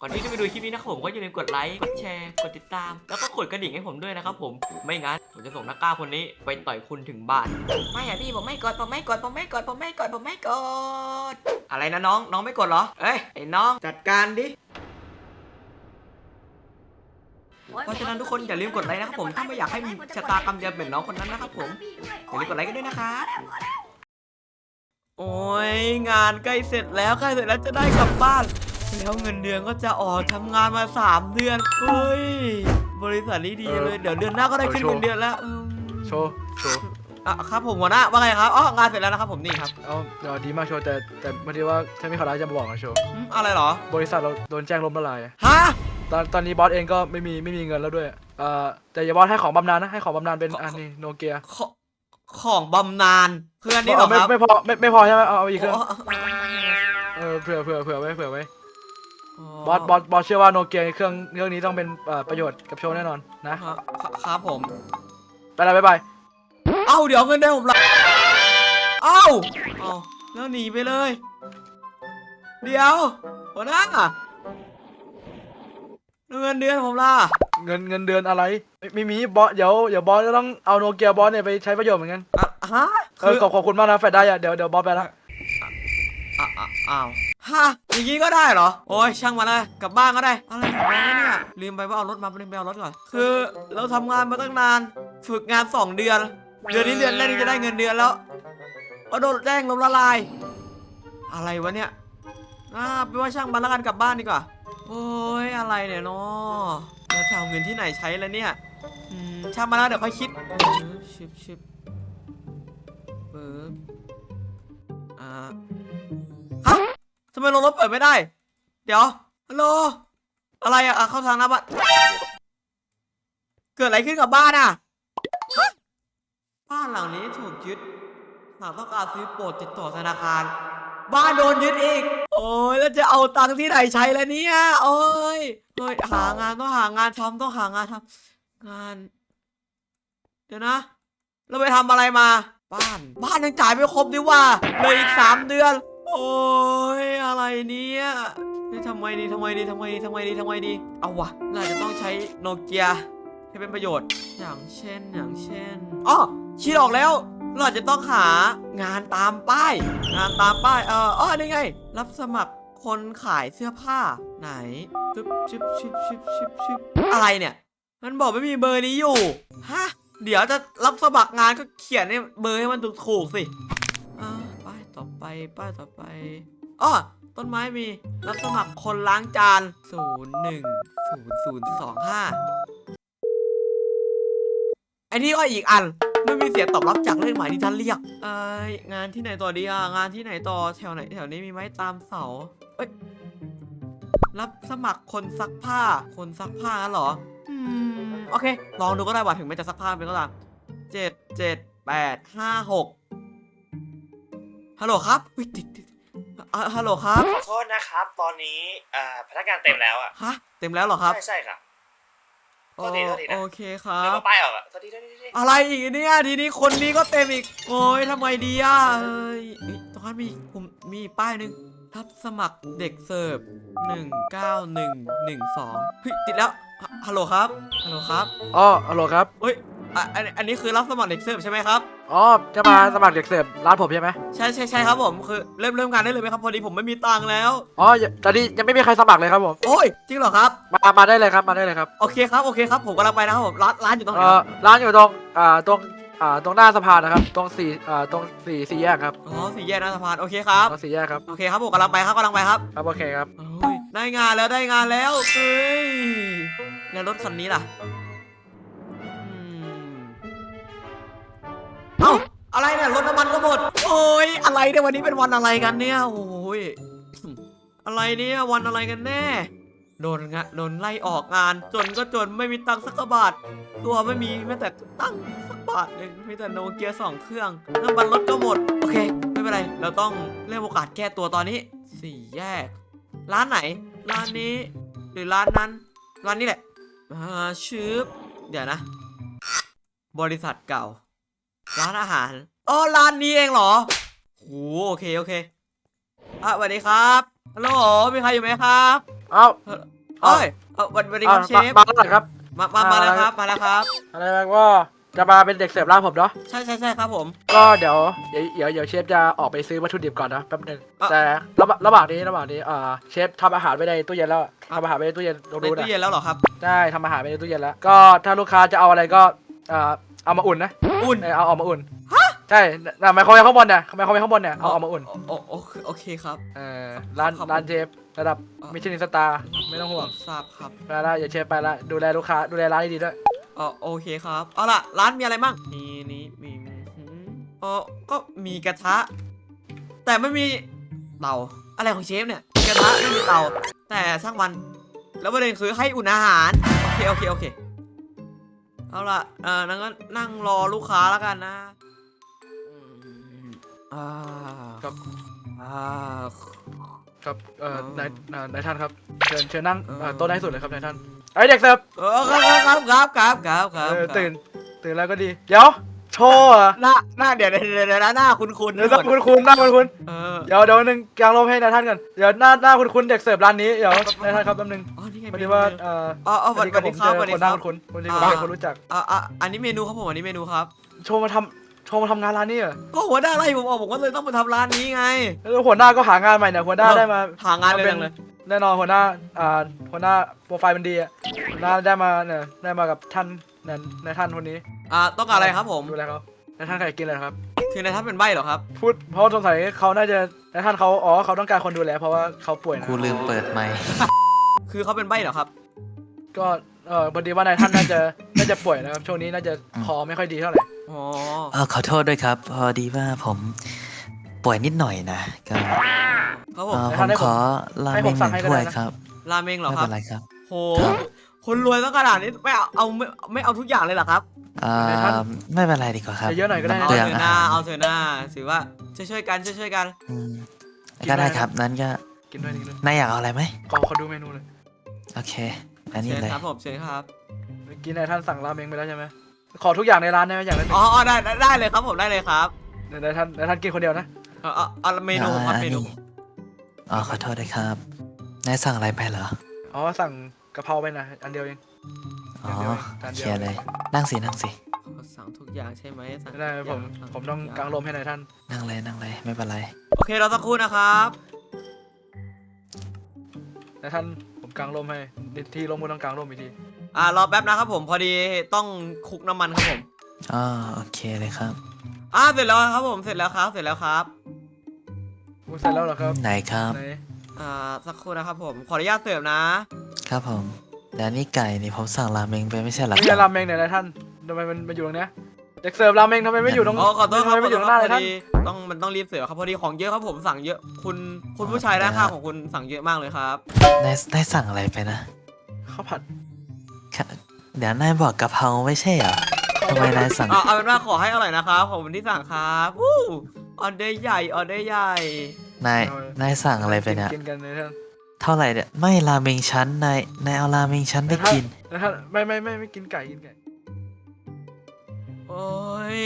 ก่อนที่จะไปดูคลิปนี้นะครับผมก็อย่าลืมกดไลค์ กดแชร์ กดติดตาม แล้วก็กดกระดิ่งให้ผมด้วยนะครับผม ไม่งั้นผมจะส่งนักกล้าคนนี้ไปต่อยคุณถึงบ้าน ไม่อะพี่ผมไม่กดผมไม่กดผมไม่กดผมไม่กดผมไม่กด อะไรนะน้องน้องไม่กดเหรอ เอ้ยไอ้น้องจัดการดิ เพราะฉะนั้นทุกคนอย่าลืมกดไลค์นะครับผมถ้าไม่อยากให้มีชะตากรรมเดียวเหมือนน้องคนนั้นนะครับผมอย่าลืมกดไลค์กันด้วยนะครับโอ้ยงานใกล้เสร็จแล้วใกล้เสร็จแล้วจะได้กลับบ้าน แล้วเงินเดือนก็จะออกทำงานมา 3 เดือนเฮ้ย บริษัทนี้ดีเลย เดี๋ยวเดือนหน้าก็ได้ขึ้นเงินเดือนแล้วอืมโชว์โชว์อะครับผมหัวหน้าว่าไงครับอ๋องานเสร็จแล้วนะครับผมนี่ครับเอาเดี๋ยวดีมากโชว์แต่แต่พอดีว่าฉันมีข่าวร้ายจะมาบอกนะโชว์อืมอะไรเหรอ บริษัทเราโดนแจ้งล้มละลายฮะ ตอนตอนนี้บอสเองก็ไม่มีไม่มีเงินแล้วด้วยเอ่อแต่อย่าบอสให้ของบำนาญนะให้ของบำนาญเป็นอันนี้โนเกียขของบำนาญเพื่อนนี่เหรอไม่ครับไม่พอไม่ไม่พอใช่ไหมเอาเอาอีกเครื่องอ๋อเออเผื่อเผื่อเผื่อไว้เผื่อไว้อ๋ บอสบอสบอสเชื่อว่าโนเกียเครื่องเครื่องนี้ต้องเป็นเอ่อประโยชน์กับโชว์แน่นอนนะครับครับผม ไปแล้วบ๊ายบายเอ้าเดี๋ยวเงินเดือนผมละเอ้าเอ้าแล้วหนีไปเลย เดี๋ยวหัวหน้าแล้วเงินเดือนผมล่ะเงินเงินเดือนอะไรไม่ไม่มีบอสเดี๋ยวเดี๋ยวบอสจะต้องเอาโนเกียบอสเนี่ยไปใช้ประโยชน์เหมือนกันอะฮะเออขอบขอบคุณมากนะแฟดได้อะเดี๋ยวเดี๋ยวบอสไปละอะอะอ้าว ฮะอย่างงี้ก็ได้เหรอ โอ้ยช่างมันเลยกลับบ้านก็ได้ อะไรของเราเนี่ยลืมไปว่าเอารถมาลืมไปเอารถก่อน คือเราทำงานมาตั้งนาน ฝึกงาน 2 เดือน เดือนนี้เดือนแรกที่จะได้เงินเดือนแล้วก็โดนแจ้งล้มละลาย อะไรวะเนี่ยอ่าไปว่าช่างมันแล้วกันกลับบ้านดีกว่า โอ้ยอะไรเนี่ยเนาะเราจะเอาเงินที่ไหนใช้แล้วเนี่ยอืมช่างมาแล้วเดี๋ยวค่อยคิดชิบชิบปึ๊บอ่าฮะ ทำไมลงรถเปิดไม่ได้ เดี๋ยวฮัลโหลอะไรอะอะเข้าทางหน้าบ้านเกิดอะไรขึ้นกับบ้านอะบ้านหลังนี้ถูกยึดหากต้องการซื้อโปรดติดต่อธนาคาร บ้านโดนยึดอีก โอ้ยแล้วจะเอาตังค์ที่ไหนใช้แล้วเนี่ยโอ้ยเฮ้ยหางานต้องหางานทำต้องหางานทำงาน เดี๋ยวนะ เราไปทำอะไรมา บ้าน บ้านยังจ่ายไม่ครบดิว่าเลยอีกสามเดือน โอ้ยอะไรเนี่ยนี่ทำไมดีทำไมดีทำไมดีทำไมดีทำไมดี เอาวะเราจะต้องใช้โนเกียให้เป็นประโยชน์ อย่างเช่นอย่างเช่นอ๋อคิดออกแล้ว เราจะต้องหางานตามป้าย งานตามป้าย เอออ๋อนี่ไง รับสมัครคนขายเสื้อผ้าไหนชิบชิบชิบชิบชิบชิบอะไรเนี่ย มันบอกไม่มีเบอร์นี้อยู่ ฮะ เดี๋ยวจะรับสมัครงานก็เขียนให้เบอร์ให้มันถูกๆสิ ต่อไปป้ายต่อไปอ้อต้นไม้มีรับสมัครคนล้างจาน0 1 0 0 2 5ไอ้นี่ก็อีกอันไม่มีเสียงตอบรับจากเลขหมายที่ท่านเรียกเอ้ยงานที่ไหนต่อดีอะงานที่ไหนต่อแถวไหนแถวนี้มีไหมตามเสาเอ้ยรับสมัครคนซักผ้า คนซักผ้าเหรออืมโอเค ลองดูก็ได้ว่าถึงแม้จะซักผ้าเป็นก็ตามเจ็ดเจ็ดแปดห้าหก ฮัลโหลครับอุ๊ยติดติดอะฮัลโหลครับ ขอโทษนะครับ ตอนนี้อ่าพนักงานเต็มแล้วอะฮะ เต็มแล้วเหรอครับใช่ใช่ครับ โทษทีโทษทีนะ โอเคครัเดี๋ยวบ มาป้ายออกอะโทษทีโทษทีโทษทีอะไรอีกเนี่ยทีนี้คนนี้ก็เต็มอีก โอ้ยทำไมดีอะเอ้ยเอ้ยตรงนั้นมีผมมีป้ายหนึ่งรับสมัครเด็กเสิร์ฟหนึ่งเก้าหนึ่งหนึ่งสองเฮ้ยติดแล้วฮะฮัลโหลครับฮัลโหลครับอ๋อฮัลโหลครับเฮ้ยอะอันอันนี้คือรับสมัครเด็กเสิร์ฟใช่ไหมครับ อ๋อจะมาสมัครเด็กเสิร์ฟร้านผมใช่ไหมใช่ใช่ใช่ครับผมคือเริ่มเริ่มงานได้เลยไหมครับพอดีผมไม่มีตังค์แล้ว อ๋อตอนนี้ยังไม่มีใครสมัครเลยครับผม โอ้ยจริงเหรอครับ มามาได้เลยครับมาได้เลยครับโอเคครับโอเคครับผมกำลังไปนะครับผมร้านร้านอยู่ตรงไหนเอ่คอรับร้านอยู่ตรงอ่าตรงอ่าตรงหน้าสะพานนะครับ ตรงสี่อ่าตรงสี่สี่แยกครับอ๋อสี่แยกหน้าสะพานโอเคครับ ตรงสี่แยกครับโอเคครับผมกำลังไปครับกำลังไปครับครับโอเคครับ โอ้ยได้งานแล้วได้งานแล้วเฮ้ยแล้วรถคันนี้ล่ะ อะไรเนี่ยรถน้ำมันก็หมด โอ้ยอะไรเนี่ยวันนี้เป็นวันอะไรกันเนี่ยโอ้ยอะไรเนี่ยวันอะไรกันแน่โดนงะโดนไล่ออกงานจนก็จนไม่มีตังค์สักบาท ตัวไม่มีแม้แต่ตังค์สักบาทหนึ่งมีแต่โนเกียสองเครื่องน้ำมันรถก็หมด โอเค ไม่เป็นไร เราต้องเริ่มโอกาสแก้ตัวตอนนี้สี่แยก ร้านไหน ร้านนี้ หรือร้านนั้น ร้านนี้แหละอ่าชืบเดี๋ยวนะ บริษัทเก่า ร้านอาหารอ๋อร้านนี้เองเหรอโหโอเคโอเคอะสวัสดีครับฮัลโหลมีใครอยู่ไหมครับเอ้าเอ้ยเอาวันวันนี้ครับเชฟมาแล้วเหรอครับ มามามาแล้วครับมาแล้วครับอะไรนะว่าจะมาเป็นเด็กเสิร์ฟร้านผมเนาะใช่ใช่ใช่ครับผม ก็เดี๋ยวเดี๋ยวเดี๋ยวเดี๋ยวเชฟจะออกไปซื้อวัตถุดิบก่อนนะแป๊บหนึงอะแต่ระหว่างระหว่างนี้ระหว่างนี้อ่าเชฟทำอาหารไว้ในตู้เย็นแล้วอะทำอาหารไว้ในตู้เย็นลองในดูนะตู้เย็นแล้วเหรอครับใช่ทำอาหารไว้ในตู้เย็นแล้ว ก็ถ้าลูกค้าจะเอาอะไรก็อ่า เอามาอุ่นนะอุ่นเออเอาเอามาอุ่นใช่น่ะไมโครเวฟข้างบนเนี่ยไมโครเวฟข้างบนเนี่ยเอาเอามาอุ่นโอโอโอโอเคครับ เออร้านครับร้านเชฟระดับอะมิชลินสตาร์ไม่ต้องห่วงทราบครับไปละอย่าเชฟไปละดูแลลูกค้าดูแลร้านให้ดีด้วยอ๋อโอเคครับเอาล่ะร้านมีอะไรบ้างมีนี้มีหืมอ๋อก็มีกระทะ แต่ไม่มีเตาอะไรของเชฟเนี่ยมีกระทะไม่มีเตาแต่ช่างมัน แล้วประเด็นคือให้อุ่นอาหารโอเคโอเคโอเค เอาล่ะเออนั่งก็นั่งรอลูกค้าแล้วกันนะอืมอ่าครับอ่า ครับเอ่ออ๋อนายอ่านายท่านครับเชิญเชิญนั่งเออเอ่อโต๊ะไหนสุดเลยครับนายท่านไอ้ยเด็กเสิร์ฟเออครับครับครับครับครับเออครับตื่นตื่นแล้วก็ดี เดี๋ยวโชว์เหรอหน้าหน้าเดี๋ยวเดี๋ยวเดี๋ยวเดี๋ยวนะหน้าคุณคุณเดี๋ยวต้องคุณคุณหน้าคุณคุณเออเดี๋ยวเดี๋ยวหนึ่งกลางลมให้นายท่านก่อนเดี๋ยวหน้าหน้าคุณคุณเด็กเสิร์ฟร้านนี้เดี๋ยวนายท่านครับแป๊บนึงอ๋อนี่ไง พอดีว่าเมนูเอ่ออ๋ออ๋อสวัสดีกับผมครับเจสอวัสดีคนคหน้ารับคุณคุณคนที่ผมอ่าเป็นคนรู้จัก อ่าอ่าอันนี้เมนูครับผมอันนี้เมนูครับ โชว์มาทำโชว์มาทำงานร้านนี้เหรอก็หัวหน้าไล่ผมออกผมก็เลยต้องมาทำร้านนี้ไง แล้วหัวหน้าก็หางานใหม่เนี่ยหัวหน้าได้มาหางานเลยเป็จังเลย แน่นอนหัวหน้าอ่าหัวหน้าโปรไฟล์มันดีอะหัวหน้าได้มาเนี่ยได้มากับท่านเนี่ยนายท่านคนนี้อ่าต้องการอะไรครับผมดูแลเขานายท่านใครกินอะไรครับ คือนายท่านเป็นใบ้เหรอครับ พูดเพราะสงสัยเขาน่าจะนายท่านเขาอ๋อเขาต้องการคนดูแลเพราะว่าเขาป่วยนะกูลืมเปิดไมค์ คือเขาเป็นใบ้เหรอครับ ก็เออพอดีว่านายท่านน่าจะน่าจะป่วยนะครับ ช่วงนี้น่าจะคอไม่ค่อยดีเท่าไหร่อ๋อ เออขอโทษด้วยครับ พอดีว่าผมป่วยนิดหน่อยนะก็ครับผเอมอผมขอราเมงหนึ่งถ้วยครับราเมงเหรอไม่ครัเป็บ นไรครับ โหคนรวยต้องขนาดนี้ไม่เอาเอาไม่ไม่เอาทุกอย่างเลยเหรอครับ เอ่อไม่เป็นไรดีกว่าครับเยอะๆหน่อยก็ได้มัเอาเปลืเถองอะอาหน้าหารเอาเถอะหน้าถือว่าช่วยช่วยๆกันช่วยช่วยๆกัน อืมก็ได้ครับนั้นก็กินด้วยกินด้วยนายอยากเอาอะไรไหมขอขอดูเมนูเลย โอเค อันนี้เชิญเลยครับผมเชิญครับ เมื่อกี้นายท่านสั่งราเมงไปแล้วใช่ไหมขอทุกอย่างในร้านได้ไหมอย่างละหนึ่งอ๋ออ๋อได้ได้ได้เลยครับผมได้เลยครับเดี๋ยวนายท่านนายท่านกินคนเดียวนะเอาเอาเอาเมนูครับเมนูอ๋อขอโทษด้วยครับนายสั่งอะไรไปเหรอ อ๋อสั่งกะเพราไปนะอันเดียวเอง อ๋อจานโอเดีเคยวเลยนั่งสินั่งสิสั่งทุกอย่างใช่ไหมสั่งไม่ได้ทุกผย่ามสั่ผมต้องทุย่กางลมให้นายท่านนั่งเลยนั่งเลยไม่เป็นไร โอเคเราสักครู่นะครับนายท่าน ผมกางลมให้ทีลมก็ต้องกางลมอีกทีอ่ารอแป๊บนะครับผมพอดีต้องคลุกน้ำมันครับผมอ๋อโอเคเลยครับอ่าเสร็จแล้วครับผมเสร็จแล้วครับ เสร็จแล้วครับพูดเสร็จแล้วเหรอครับไหนครับ ไหนอ่าสักครู่นะครับผมขออนุญาตเสิร์ฟนะครับผมแล้วนี่ไก่นี่ผมสั่งราเมงไปไม่ใช่เหรอนี่ครับ ราเมงเนี่ยนายท่านทำไมมันมาอยู่ตรงเนี้ย เด็กเสิร์ฟราเมงทำไมไม่อยู่ตรงอ๋อขอโทษครับทำไมไม่อยู่ขตอรงโทหษน้าพเลอยท่าน ดีต้องมันต้องรีบเสิร์ฟครับพอดีของเยอะครับผมสั่งเยอะคุณคุณผู้ชายด้านข้างของคุณสั่งเยอะมากเลยครับ นายนายสั่งอะไรไปนะ ข้าวผัดค่ะเดี๋ยวนายบอกกะเพราไม่ใช่เหรอทำไมนายสั่ง เอาเอาเป็นว่าขอให้อร่อยนะครับขอบคุณที่สั่งครับวู้ออเดอร์ใหญ่ออเดอร์ใหญ่นาย นายสั่งอะไรไปเนี่ย กินกันนายท่านเท่าไหร่เนี่ย ไม่ราเมงชั้นนาย นายเอาราเมงชั้นไปกินนายท่านไม่ไม่ไม่ไม่กินไก่กินไก่โอ้ ย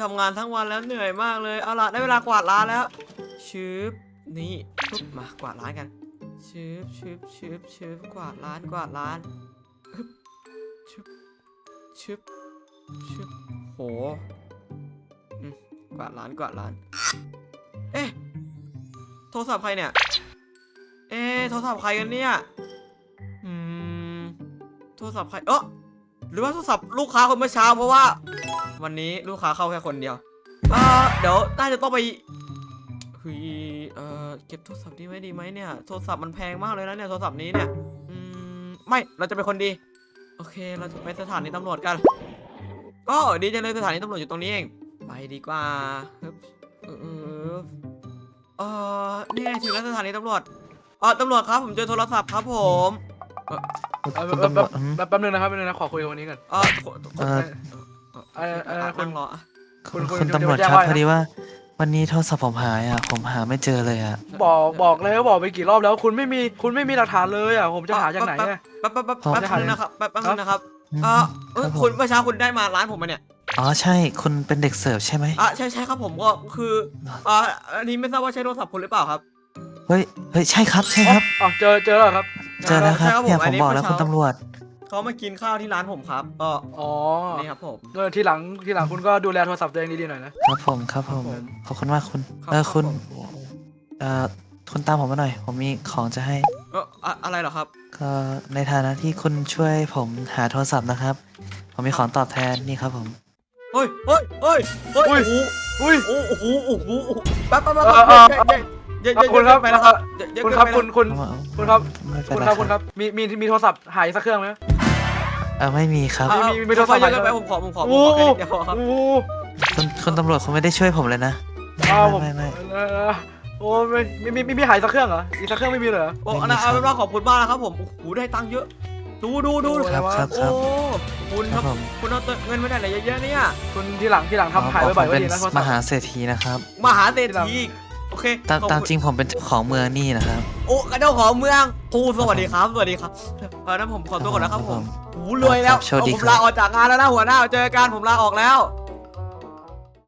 ทำงานทั้งวันแล้วเหนื่อยมากเลย เอาล่ะได้เวลากวาดร้านแล้ว ชืบนี่ปุ๊บมากวาดร้านกัน ชืบชืบชืบชืบกวาดร้านกวาดร้านฮึบชึบชึบชึบโหอืมกวาดร้านกวาดร้าน เอ๊ะ โทรศัพท์ใครเนี่ย เอ๊ะ โทรศัพท์ใครกันเนี่ย อืม โทรศัพท์ใคร เออหรือว่าโทรศัพท์ลูกค้าคนเมื่อเช้าเพราะว่า วันนี้ลูกค้าเข้าแค่คนเดียวเออเดี๋ยวน่าจะต้องไปเฮ้ยเออเก็บโทรศัพท์ดีไหมดีไหมเนี่ย โทรศัพท์มันแพงมากเลยนะเนี่ย โทรศัพท์นี้เนี่ย อืม ไม่ เราจะเป็นคนดี โอเค เราจะไปสถานีตำรวจกันก็ดีจังเลยสถานีตำรวจอยู่ตรงนี้เอง ไปดีกว่าฮึบเออเออเออนี่ไงถึงแล้วสถานีตำรวจเออตำรวจครับ ผมเจอโทรศัพท์ครับผมเอ่อคุณแป๊บตำรวจอืมแป๊บแป๊บนึงนะครับแป๊บนึงนะขอคุยกับคนนี้ก่อนเออขอขอ เอ่อเอ่อเอ่อคุณนั่งรออะคุณคุณคุณคุณตำรวจจะแจ้งครับว่าพอดีว่า วันนี้โทรศัพท์ผมหายอะ ผมหาไม่เจอเลยอะบอกบอกเลยว่าบอกไปกี่รอบแล้ว คุณไม่มีคุณไม่มีหลักฐานเลยอะผมจะหาจากไหนเนี่ย แป๊บแป๊บแป๊บผมแป๊บนึงนะครับแป๊บแป๊บนึงนะครับอืมเออเอ้ยรับผมคุณเมื่อเช้าคุณได้มาร้านผมมาเนี่ยอ๋อใช่คุณเป็นเด็กเสิร์ฟใช่ไหมอะใช่ใช่ครับผมก็คืออ่าอันนี้ไม่ทราบว่าใช้โทรศัพท์คุณหรือเปล่าครับเฮ้ยเฮ้ยใช่ครับใช่ครับอ๋อเจอเจอแล้วเหรอครับ เจอแล้วครับใช่ครับผมเนี่ยอัผนมนี้บอกแล้วเมื่คุอณเช้าตำรวจ เขามากินข้าวที่ร้านผมครับก็อ๋อนี่ครับผมเออทีหลังทีหลังคุณก็ดูแลโทรศัพท์ตัวเองดีๆหน่อยนะ ครับผมครับผมครับผมขอบคุณมากคุณครับเออคุณครับผมเอ่อคุณตามผมมาหน่อย ผมมีของจะให้เอออะอะไรเหรอครับ ก็ในฐานะที่คุณช่วยผมหาโทรศัพท์นะครับ ผมมีของตอบแทนนี่ครับผมเฮ้ยเฮ้ยเฮ้ยเฮ้ยอุ้ยโอ้โหโอ้โหโอ้โหโอ้โหแป๊บแป๊บแป๊บเออเออเดี๋ยวเออเดี๋ยวคุณครับไปแล้วครับเดี๋ยวคุณเดี๋ยวครับไปคุแล้วณคุณเอาคุณครับไม่เป็นคุณไรครับคุณครับมีมีมีโทรศัพท์หายสักเครื่องไหม เออไม่มีครับอะมีมีมีโทรศัพท์เยอะไหมไปผมขอผมขอผมโอ้ขอโหแค่นิดเดียวครับโอ้โหคุณคุณตำรวจคุณไม่ได้ช่วยผมเลยนะอ้าวผมไม่ไม่เออโอ้ไม่มีมีมีมีหายสักเครื่องเหรออีกสักเครื่องไม่มีเหรอ โอ้อันนั้นเอาเป็นว่าขอบคุณมากนะครับผมโอ้โหได้ตังค์เยอะ ดูดูดูโอ้ ครับครับคโอ้รับคุณคครัรับบผมคุณเอาเงินมาได้ไหนเยอะๆเนี่ยคุณทีหลังทีหลังทำหายอ๋อบ่อยๆผมก็เป็นดีนะโทรศัมพท์ หาเศรษฐีนะครับ มหาเศรษฐีอีก โอเคตามขอบตามคุณจริงผมเป็นเจ้าของเมืองนี่นะครับ โอ้กระเจ้าของเมืองครูสวัสดีครับสวัสดีครับเออนั้นผมขอตัวก่อนนะครับครับผผมมโอ้โหรวยแล้วครับโชคดีผมครับ ลาออกจากงานแล้วนะหัวหน้าเจอกันผมลาออกแล้ว